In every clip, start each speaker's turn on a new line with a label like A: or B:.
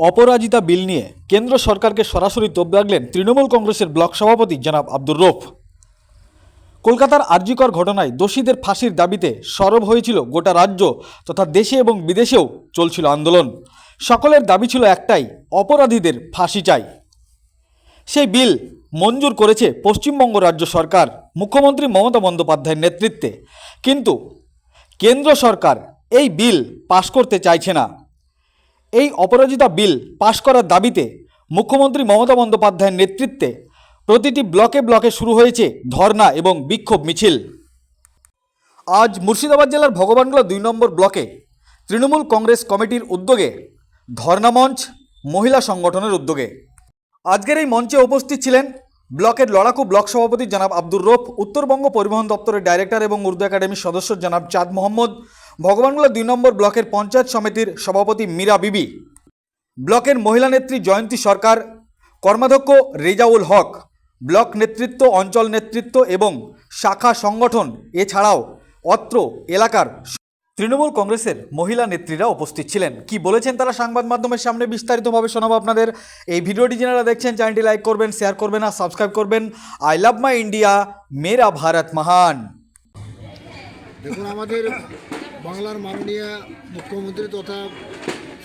A: অপরাজিতা বিল নিয়ে কেন্দ্র সরকারকে সরাসরি তোপ দাগলেন তৃণমূল কংগ্রেসের ব্লক সভাপতি জনাব আব্দুর রৌফ। কলকাতার আর্যিকর ঘটনায় দোষীদের ফাঁসির দাবিতে সরব হয়েছিল গোটা রাজ্য তথা দেশে এবং বিদেশেও চলছিল আন্দোলন। সকলের দাবি ছিল একটাই, অপরাধীদের ফাঁসি চাই। সেই বিল মঞ্জুর করেছে পশ্চিমবঙ্গ রাজ্য সরকার, মুখ্যমন্ত্রী মমতা বন্দ্যোপাধ্যায়ের নেতৃত্বে। কিন্তু কেন্দ্র সরকার এই বিল পাশ করতে চাইছে না। এই অপরাজিতা বিল পাশ করার দাবিতে মুখ্যমন্ত্রী মমতা বন্দ্যোপাধ্যায়ের নেতৃত্বে প্রতিটি ব্লকে ব্লকে শুরু হয়েছে ধর্না এবং বিক্ষোভ মিছিল। আজ মুর্শিদাবাদ জেলার ভগবানগোলা দুই নম্বর ব্লকে তৃণমূল কংগ্রেস কমিটির উদ্যোগে ধর্না মঞ্চ মহিলা সংগঠনের উদ্যোগে। আজকের এই মঞ্চে উপস্থিত ছিলেন ব্লকের লড়াকু ব্লক সভাপতি জনাব আব্দুর রফ, উত্তরবঙ্গ পরিবহন দপ্তরের ডাইরেক্টর এবং উর্দু একাডেমির সদস্য জনাব চাঁদ মোহাম্মদ ভগবানগোলা দুই নম্বর ব্লকের পঞ্চায়েত সমিতির সভাপতি মীরা বিবি, ব্লকের মহিলা নেত্রী জয়ন্তী সরকার, কর্মাধ্যক্ষ রেজাউল হক, ব্লক নেতৃত্ব, অঞ্চল নেতৃত্ব এবং শাখা সংগঠন, এছাড়াও অত্র এলাকার তৃণমূল কংগ্রেসের মহিলা নেত্রীরা উপস্থিত ছিলেন। কি বলেছেন তারা? সংবাদ মাধ্যমের সামনে বিস্তারিতভাবে শোনাবো আপনাদের। এই ভিডিওটি যারা দেখছেন, চ্যানেলটি লাইক করবেন, শেয়ার করবেন আর সাবস্ক্রাইব করবেন। আই লাভ মাই ইন্ডিয়া, মেরা ভারত মহান।
B: দেখুন, আমাদের বাংলার মাননীয় মুখ্যমন্ত্রী তথা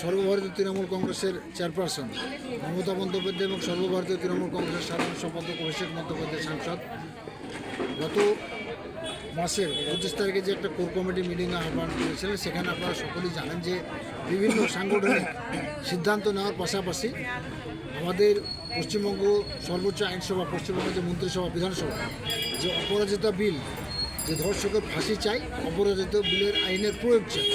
B: সর্বভারতীয় তৃণমূল কংগ্রেসের চেয়ারপারসন মমতা বন্দ্যোপাধ্যায় এবং সর্বভারতীয় তৃণমূল কংগ্রেসের সাধারণ সম্পাদক অভিষেক বন্দ্যোপাধ্যায় সাংসদ। গত মাসের পঁচিশ তারিখে যে একটা কোর কমিটি মিটিং আহ্বান করেছিলেন সেখানে আপনারা সকলেই জানেন যে বিভিন্ন সাংগঠনিক সিদ্ধান্ত নেওয়ার পাশাপাশি আমাদের পশ্চিমবঙ্গ সর্বোচ্চ আইনসভা, পশ্চিমবঙ্গের যে মন্ত্রিসভা, বিধানসভা, যে অপরাজিতা বিল, যে ধর্ষকের ফাঁসি চাই, অপরাজিত বিলের আইনের প্রয়োগ চাই,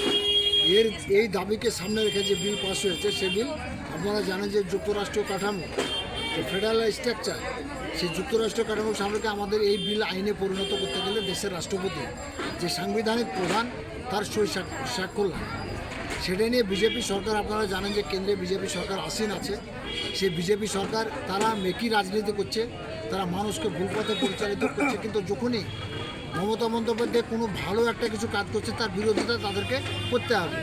B: এর, এই দাবিকে সামনে রেখে যে বিল পাস হয়েছে, সে বিল আপনারা জানেন যে যুক্তরাষ্ট্র কাঠামো ফেডারেল স্ট্রাকচার সেই যুক্তরাষ্ট্র কাঠামো সামনে আমাদের এই বিল আইনে পরিণত করতে গেলে দেশের রাষ্ট্রপতি যে সাংবিধানিক প্রধান, তার সই স্বাক্ষর লাগে। সেটা নিয়ে বিজেপি সরকার, আপনারা জানেন যে কেন্দ্রে বিজেপি সরকার আসীন আছে। সেই বিজেপি সরকার, তারা মেকি রাজনীতি করছে, তারা মানুষকে ভুল পথে পরিচালিত করছে। কিন্তু যখনই মমতা বন্দ্যোপাধ্যায় কোনো ভালো একটা কিছু কাজ করছে, তার বিরোধিতা তাদেরকে করতে হবে।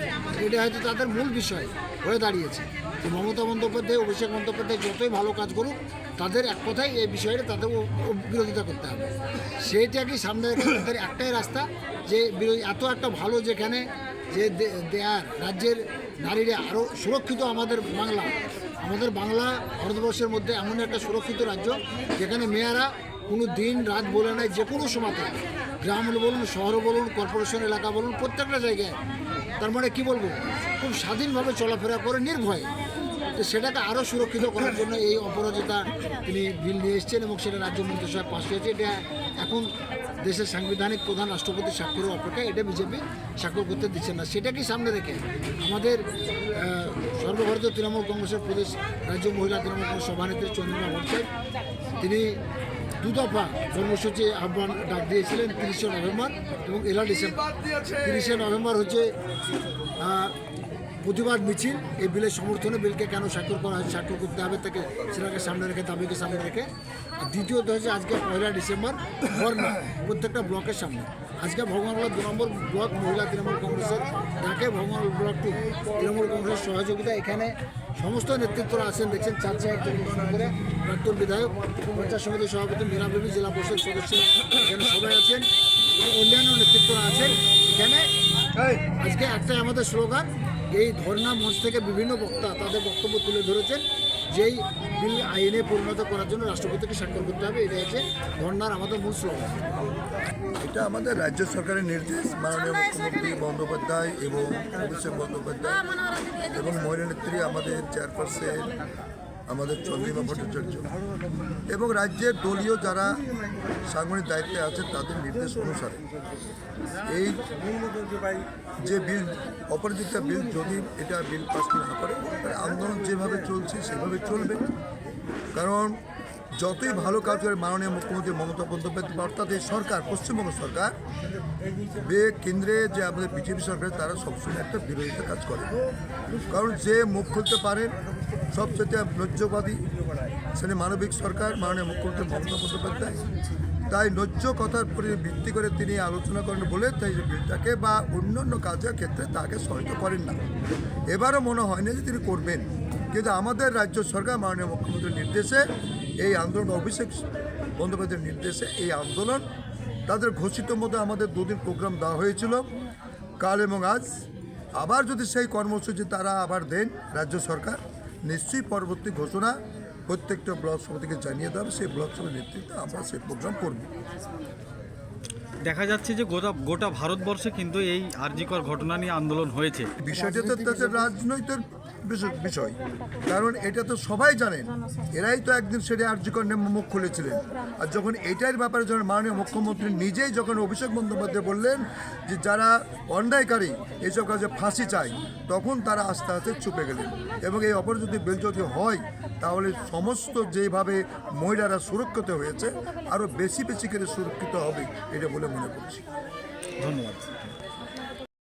B: এটা হয়তো তাদের মূল বিষয় হয়ে দাঁড়িয়েছে। যে মমতা বন্দ্যোপাধ্যায়, অভিষেক বন্দ্যোপাধ্যায় যতই ভালো কাজ করুক, তাদের এক কথাই এই বিষয়টা তাদের বিরোধিতা করতে হবে। সেইটাকে সামনে তাদের একটাই রাস্তা? যে বিরোধী, এত একটা ভালো যেখানে যে দেয়ার, রাজ্যের নারীরা আরও সুরক্ষিত আমাদের বাংলা আমাদের বাংলা ভারতবর্ষের মধ্যে এমন একটা সুরক্ষিত রাজ্য যেখানে মেয়েরা কোনো দিন রাত বলে নাই, যে কোনো সময়তে গ্রাম বলুন, শহর বলুন, কর্পোরেশন, এলাকা বলুন, প্রত্যেকটা জায়গায়। তার মানে কি বলব? খুব স্বাধীনভাবে চলাফেরা করে নির্ভয়ে। তো সেটাকে আরও সুরক্ষিত করার জন্য এই অপরাজিতা তিনি বিল নিয়ে এসেছেন এবং সেটা রাজ্য মন্ত্রিসভায় পাশ হয়েছে এটা এখন দেশের সাংবিধানিক প্রধান রাষ্ট্রপতি স্বাক্ষরের অপেক্ষা এটা বিজেপি স্বাক্ষর করতে দিচ্ছে না। সেটাকেই সামনে রেখে? আমাদের সর্বভারতীয় তৃণমূল কংগ্রেসের প্রদেশ রাজ্য মহিলা তৃণমূল কংগ্রেস সভানেত্রী চন্দ্রিমা ভট্টাচার্য, তিনি দুদফা কর্মসূচি আহ্বান ডাক দিয়েছিলেন তিরিশে নভেম্বর এবং এলা ডিসেম্বর। তিরিশে নভেম্বর হচ্ছে প্রতিবাদ মিছিল। এই বিলের সমর্থনে বিলকে কেন স্বাক্ষর করা হয়েছে স্বাক্ষর করতে হবে তাকে সেটাকে সামনে রেখে, দাবিকে সামনে রেখে। দ্বিতীয়ত হচ্ছে আজকে পয়লা ডিসেম্বর ধর্ম প্রত্যেকটা ব্লকের সামনে। আজকে ভগবানগোলা দু নম্বর ব্লক মহিলা তৃণমূল কংগ্রেসের ডাকে ভগবান ব্লকটি তৃণমূল কংগ্রেসের সহযোগিতা। এখানে সমস্ত নেতৃত্বরা আছেন দেখছেন চার চার করে প্রাক্তন বিধায়ক পঞ্চায়েত সমিতির সভাপতি মীরা দেবী জেলা পরিষদ সদস্য এখানে সবাই আছেন অন্যান্য নেতৃত্বরা আছেন। এখানে আজকে একটাই আমাদের স্লোগান এই ধর্ণা মঞ্চ থেকে বিভিন্ন বক্তা তাদের বক্তব্য তুলে ধরেছেন। যেই বিল আইনে পরিণত করার জন্য রাষ্ট্রপতিকে স্বাক্ষর করতে হবে, এটা হচ্ছে ধর্নার আমাদের মূল স্লোগান
C: এটা আমাদের রাজ্য সরকারের নির্দেশ, মাননীয় মুখ্যমন্ত্রী বন্দ্যোপাধ্যায় এবং অভিষেক বন্দ্যোপাধ্যায় এবং মহিলা নেত্রী আমাদের চেয়ারপারসন আমাদের চন্দ্রিমা ভট্টাচার্য। এবং রাজ্যের দলীয় যারা সাংগঠনিক দায়িত্বে আছে, তাদের নির্দেশ অনুসারে এই যে বিল, অপরাজিতা বিল যদি এটা বিল পাস না করে আন্দোলন যেভাবে চলছে, সেভাবে চলবে। কারণ যতই ভালো কাজ করে মাননীয় মুখ্যমন্ত্রী মমতা বন্দ্যোপাধ্যায়, অর্থাৎ এই সরকার, পশ্চিমবঙ্গ সরকার, বে কেন্দ্রে যে আমাদের বিজেপি সরকার, তারা সবসময় একটা বিরোধিতা কাজ করে। কারণ যে মুখ খুলতে পারেন সবচেয়ে লজ্জবাদী সেটা মানবিক সরকার মাননীয় মুখ্যমন্ত্রী মমতা বন্দ্যোপাধ্যায়। তাই ন্যায্য কথার উপরে ভিত্তি করে তিনি আলোচনা করেন বলে তাই বিলটাকে বা অন্যান্য কাজের ক্ষেত্রে তাকে সহায়তা করেন না। এবারও মনে হয় না যে তিনি করবেন। কিন্তু আমাদের রাজ্য সরকার মাননীয় মুখ্যমন্ত্রীর নির্দেশে এই আন্দোলন, অভিষেক বন্দ্যোপাধ্যায়ের নির্দেশে এই আন্দোলন, তাদের ঘোষিত মতো আমাদের দুদিন প্রোগ্রাম দেওয়া হয়েছিল। কাল এবং আজ আবার যদি সেই কর্মসূচি তারা আবার দেন রাজ্য সরকার নিশ্চয়ই পরবর্তী ঘোষণা প্রত্যেকটা ব্লক সমিতিকে জানিয়ে দেওয়া সেই ব্লক সমিতির নেতৃত্বে আমরা সেই প্রোগ্রাম করব।
A: দেখা যাচ্ছে যে গোটা গোটা ভারতবর্ষে কিন্তু এই আর্যিকর ঘটনা নিয়ে আন্দোলন হয়েছে।
C: বিষয়টা তো তাদের রাজনৈতিক বিষয়- কারণ এটা তো সবাই জানেন, এরাই তো একদিন সেটা আর্যকর মুখ খুলেছিলেন। আর যখন এটার ব্যাপারে যখন মাননীয় মুখ্যমন্ত্রী নিজেই যখন অভিষেক বন্দ্যোপাধ্যায় বললেন যে যারা অন্যায়কারী এইসব কাজে ফাঁসি চায়, তখন তারা আস্তে আস্তে চুপে গেলেন। এবং এই অপর যদি বিল যদি হয়, তাহলে সমস্ত যেভাবে মহিলারা সুরক্ষিত হয়েছে, আরও বেশি বেশি করে সুরক্ষিত হবে, এটা বলে মনে করছি।
A: ধন্যবাদ।